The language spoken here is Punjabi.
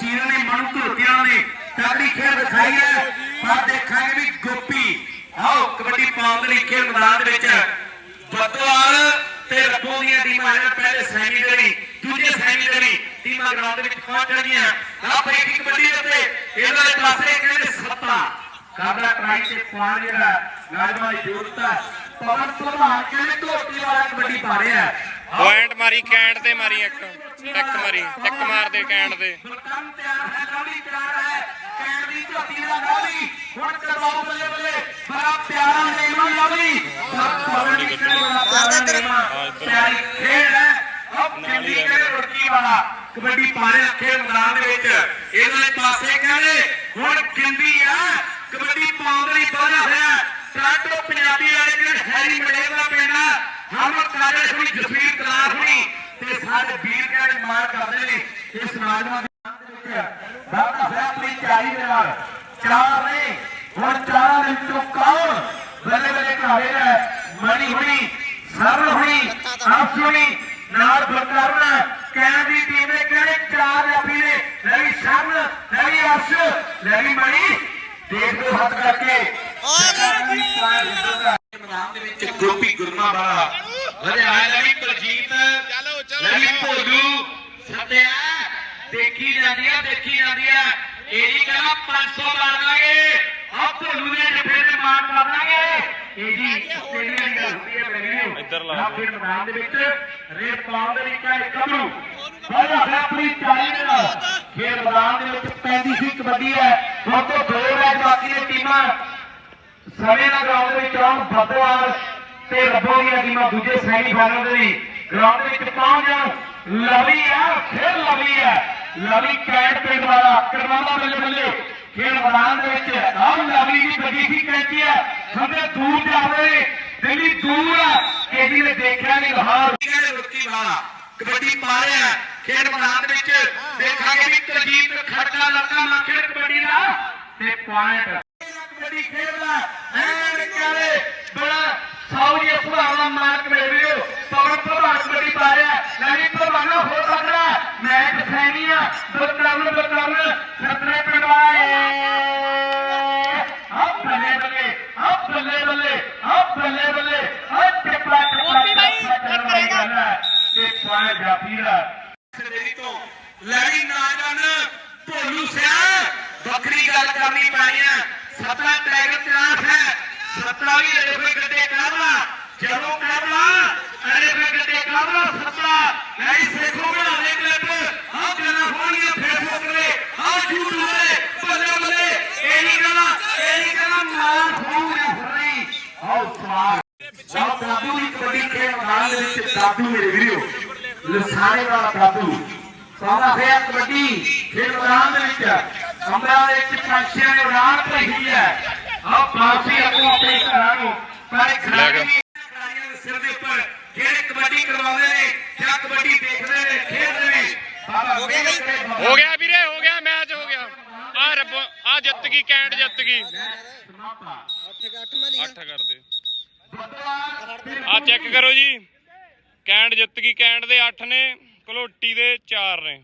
ਸੀਰ ਨੇ ਮਨੂ ਧੋਤਿਆਂ ਨੇ ਤਗੜੀ ਖੇਡ ਦਿਖਾਈ ਹੈ। ਪਰ ਦੇਖਾਂਗੇ ਵੀ ਗੋਪੀ, ਆਓ ਕਬੱਡੀ ਪਾਉਣ ਲਈ ਖੇਡ ਮੈਦਾਨ ਦੇ ਵਿੱਚ ਬਦਵਾਲ ਤੇ ਰੱਬੋਂ ਦੀਆਂ ਟੀਮਾਂ ਜਿਹੜੇ ਪਹਿਲੇ ਸੈਮੀ ਦੇ ਲਈ, ਦੂਜੇ ਸੈਮੀ ਦੇ ਲਈ ਟੀਮਾਂ ਗਰਾਊਂਡ ਦੇ ਵਿੱਚ ਪਹੁੰਚ ਗਈਆਂ ਆ ਫਰੀਕੀ ਕਬੱਡੀ ਦੇ ਉੱਤੇ, ਇਹਨਾਂ ਦੇ ਪਾਸੇ ਕਹਿੰਦੇ ਸੱਤਾ। ਕਾਬਲਾ ਟਰਾਈ ਤੇ ਪੁਆਇੰਟ ਜਿਹੜਾ ਲਾਜਮਾ ਦੀ ਜ਼ਰੂਰਤ ਪਵਨ ਪ੍ਰਧਾਨ ਕਹਿੰਦੇ ਧੋਤੀ ਵਾਲਾ ਕਬੱਡੀ ਪਾ ਰਿਹਾ ਪੁਆਇੰਟ ਮਾਰੀ ਕੈਂਡ ਤੇ ਮਾਰੀ ਇੱਕ। ਟਿੱਕ ਮਾਰੀ ਟਿੱਕ ਮਾਰਦੇ ਕੈਂਡ ਤੇ ਬਲਕਮ ਤਿਆਰ ਹੈ ਲਵਲੀ ਤਿਆਰ ਹੈ। ਕੈਂਡ ਦੀ ਝੋਟੀ ਦਾ ਲਵਲੀ ਹੁਣ ਕਰਵਾਓ ਬੱਲੇ ਬੱਲੇ। ਬੜਾ ਪਿਆਰਾ ਨੇਮਾ ਲਵਲੀ। ਸਭ ਪਵਨ ਨਿਕਲੇ ਬੜਾ ਪਿਆਰਾ ਨੇਮਾ ਪਿਆਰੀ ਖੇਡ ਹੈ। ਅਬ ਚੰਡੀ ਕਹਿੰਦੇ ਰੁੜਕੀ ਵਾਲਾ ਕਬੱਡੀ ਪਾ ਰਿਹਾ ਖੇਡ ਮੈਦਾਨ ਦੇ ਵਿੱਚ। ਇਹਦੇ ਪਾਸੇ ਕਹਿੰਦੇ ਹੁਣ ਕਿੰਦੀ ਆ ਕਬੱਡੀ ਪਾਉਣ ਦੇ ਲਈ ਵਧਿਆ ਹੋਇਆ ਟਰਾਂਟੋ ਪੰਜਾਬੀ ਵਾਲੇ ਜਿਹੜੇ ਹੈਰੀ ਮਡੇਲ ਦਾ ਪਿੰਡ ਆ ਹਰਮਨ ਕਾਲੇ ਹੁਣੀ ਜਸਵੀਰ ਕਲਾਸ ਹੁਣੀ ਤੇ ਸਾਡੇ ਵੀਰ ਕਹਿੰਦੇ ਮਾਰ ਕਰਦੇ ਨੇ ਇਸ ਨੌਜਵਾਨ ਦੇ ਵਿੱਚ ਬਾਬਾ ਹੋਇਆ ਆਪਣੀ ਚਾਰੀ ਦੇ ਨਾਲ ਚਾਰ ਨੇ ਹੁਣ ਚਾਰਾਂ ਦੇ ਵਿੱਚੋਂ ਕੌਣ ਬੱਲੇ ਬੱਲੇ ਘਾਵੇ ਹੈ ਮਣੀ ਹੁਣੀ ਸਰਲ ਹੁਣੀ ਆਪ ਹੁਣੀ ਨਾਲ ਬਲਕਰਨ ਕਹਿਣ ਦੀ ਟੀਮ ਨੇ ਕਹਿੰਦੇ ਚਾਰ ਜਾਫੀ ਨੇ ਲੈ ਵੀ ਸ਼ਰਨ ਲੈ ਵੀ ਅਰਸ਼ ਲੈ ਵੀ ਮਣੀ ਦੇਖ ਲਓ ਹੱਥ ਕਰਕੇ ਮੈਦਾਨ ਦੇ ਵਿੱਚ ਗੋਪੀ ਗੁਰਮਾ ਵਾਲਾ ਵਧਿਆ ਹੈ ਲੈ ਵੀ ਬਲਜੀਤ ਲੈ ਵੀ ਭੋਲੂ ਸਤਿਆ ਦੇਖੀ ਜਾਂਦੀ ਆ ਦੇਖੀ ਜਾਂਦੀ ਆ। ਇਹ ਜੀ ਕਹਿੰਦਾ 500 ਮਾਰ ਦਾਂਗੇ ਆ ਭੋਲੂ ਦੇ ਜੱਫੇ ਤੇ ਮਾਰ ਕਰ ਦਾਂਗੇ। ਇਹ ਜੀ ਤੇਰੀ ਗੱਲ ਹੁੰਦੀ ਹੈ ਬੈਗਰੀਓ ਇੱਧਰ ਲਾ। ਫਿਰ ਮੈਦਾਨ ਦੇ ਵਿੱਚ ਰੇਡ ਪਾਉਣ ਦੇ ਲਈ ਕਹਿੰਦੇ ਕਬਰੂ ਪਹਿਲਾਂ ਹੈ ਆਪਣੀ ਚਾਲੀ ਦੇ ਨਾਲ ਖੇਡ ਮੈਦਾਨ ਦੇ ਵਿੱਚ ਪੈਂਦੀ ਸੀ ਕਬੱਡੀ ਹੈ। ਹੁਣ ਤੋਂ ਦੋ ਮੈਚ ਬਾਕੀ ਨੇ ਟੀਮਾਂ। ਸਮੇਂ ਨਾਲ ਗਰਾਊਂਡ ਦੇ ਵਿੱਚ ਆਉਣ ਬੱਦਵਾਲ ਤੇ ਰੱਬੋ ਦੀਆਂ ਟੀਮਾਂ ਦੂਜੇ ਸੈਮੀ ਫਾਈਨਲ ਦੇ ਲਈ। ਗਰਾਊਂਡ ਵਿੱਚ ਪਹੁੰਚ ਲਵਲੀ ਆ ਫਿਰ ਲਵਲੀ ਆ ਲਵਲੀ ਕੈਂਟ ਪਿੰਡ ਵਾਲਾ ਕਰਵਾਉਂਦਾ ਬੱਲੇ ਬੱਲੇ। ਖੇਡ ਮੈਦਾਨ ਦੇ ਵਿੱਚ ਆਹ ਲਵਲੀ ਦੀ ਵੱਡੀ ਸੀ ਕੈਂਚੀ ਆ ਹੁੰਦੇ ਦੂਰ ਜਾਵੇ, ਦਿੱਲੀ ਦੂਰ ਆ ਇਹਦੀ ਨੇ ਦੇਖਿਆ ਨਹੀਂ ਲਾਹੌਰ ਕਹਿੰਦੇ ਰੁੱਕੀ ਵਾਲਾ। ਕਬੱਡੀ ਪਾ ਰਿਹਾ ਖੇਡ ਮੈਦਾਨ ਦੇ ਵਿੱਚ ਦੇਖਾਂਗੇ ਵੀ ਕੁਲਜੀਤ ਖੜਕਾ ਲੱਗਾ ਮੱਖੜ ਕਬੱਡੀ ਦਾ। ਤੇ ਪੁਆਇੰਟ ਕਬੱਡੀ ਖੇਡਦਾ ਐਨ ਕਰੇ ਬੜਾ ਸੌਜੀ ਸੁਭਾਵਨਾ ਮਾਰਕ ਮਿਲ ਰਿਓ ਪਵਨ ਪ੍ਰਭਾਨ ਕਬੱਡੀ ਪਾ ਰਿਹਾ ਲੈਣੀ ਪ੍ਰਭਾਨਾ ਹੋ ਸਕਦਾ ਮੈਚ ਸੈਨੀਆ ਬਲਕਰਨ ਬਲਕਰਨ ਖਤਰੇ ਪਿੰਡ ਵਾਲੇ ਆ ਬੱਲੇ ਬੱਲੇ ਆ ਬੱਲੇ ਬੱਲੇ ਆ ਬੱਲੇ ਬੱਲੇ ਆ ਟਿਪਲਾ ਟਿਪਲਾ ਟਿਪਲਾ ਤੇ ਪੁਆਇੰਟ ਜਾਫੀ ਦਾ। ਸਵੇਰੀ ਤੋਂ ਲੈਣੀ ਨਾ ਜਾਣ ਭੋਲੂ ਸਿਆ। ਵੱਖਰੀ ਗੱਲ ਕਰਨੀ ਪੈਣੀ ਹੈ ਸਤਰਾ ਟਾਈਗਰ ਤਲਾਸ਼ ਹੈ। ਸਤਰਾ ਵੀ ਅਰੇ ਕੋਈ ਗੱਡੇ ਕਾਬਲਾ ਜਦੋਂ ਕਾਬਲਾ ਅਰੇ ਕੋਈ ਗੱਡੇ ਕਾਬਲਾ ਸਤਰਾ ਨਹੀਂ ਸੇਖੋ ਬਣਾ ਦੇ ਕਲਿੱਪ ਆਹ ਗੱਲਾਂ ਹੋਣਗੀਆਂ ਫੇਸਬੁੱਕ ਤੇ ਆਹ YouTube ਤੇ ਬੱਲੇ ਬੱਲੇ ਇਹ ਨਹੀਂ ਕਹਿਣਾ ਇਹ ਨਹੀਂ ਕਹਿਣਾ ਮਾਰ ਹੋਊਗਾ ਫਰੀ ਆਓ ਸਵਾਲ ਸਭ ਦਾਦੂ ਦੀ ਕਬੱਡੀ ਖੇਡ ਮੈਦਾਨ ਦੇ ਵਿੱਚ ਦਾਦੂ ਮੇਰੇ ਵੀਰੋ ਲਸਾਣੇ ਵਾਲਾ ਦਾਦੂ ਸਾਡਾ ਫੇਰ ਕਬੱਡੀ ਖੇਡ ਮੈਦਾਨ ਦੇ ਵਿੱਚ ਕਮਰਾ ਦੇ ਵਿੱਚ ਪੰਛੀਆਂ ਨੇ ਉਡਾਨ ਭਰੀ ਹੈ ਆਹ ਪਾਸੀ ਆਪੋ ਆਪਣੇ ਘਰਾਂ ਨੂੰ ਪਰ ਖਿਡਾਰੀ ਖਿਡਾਰੀਆਂ ਦੇ ਸਿਰ ਦੇ ਉੱਪਰ ਜਿਹੜੇ ਕਬੱਡੀ ਕਰਵਾਉਂਦੇ ਨੇ ਜਾਂ ਕਬੱਡੀ ਦੇਖਦੇ ਨੇ ਖੇਡਦੇ ਨੇ ਬਾਬਾ ਮਿਹਰ ਕਰੇ ਬਾਬਾ ਹੋ ਗਿਆ ਵੀਰੇ ਹੋ ਗਿਆ ਮੈਚ ਹੋ ਗਿਆ ਆ ਰੱਬ ਆ ਜਿੱਤ ਗਈ ਕੈਂਡ ਜਿੱਤ ਗਈ ਸਮਾਪਾ 8 ਕਰ ਦੇ ਬੱਦਲਾ ਆ ਚੈੱਕ ਕਰੋ ਜੀ। ਕੈਂਡ ਜਿੱਤ ਗਈ। ਕੈਂਡ ਦੇ 8 ਨੇ, ਕਲੋਟੀ ਦੇ 4 ਨੇ।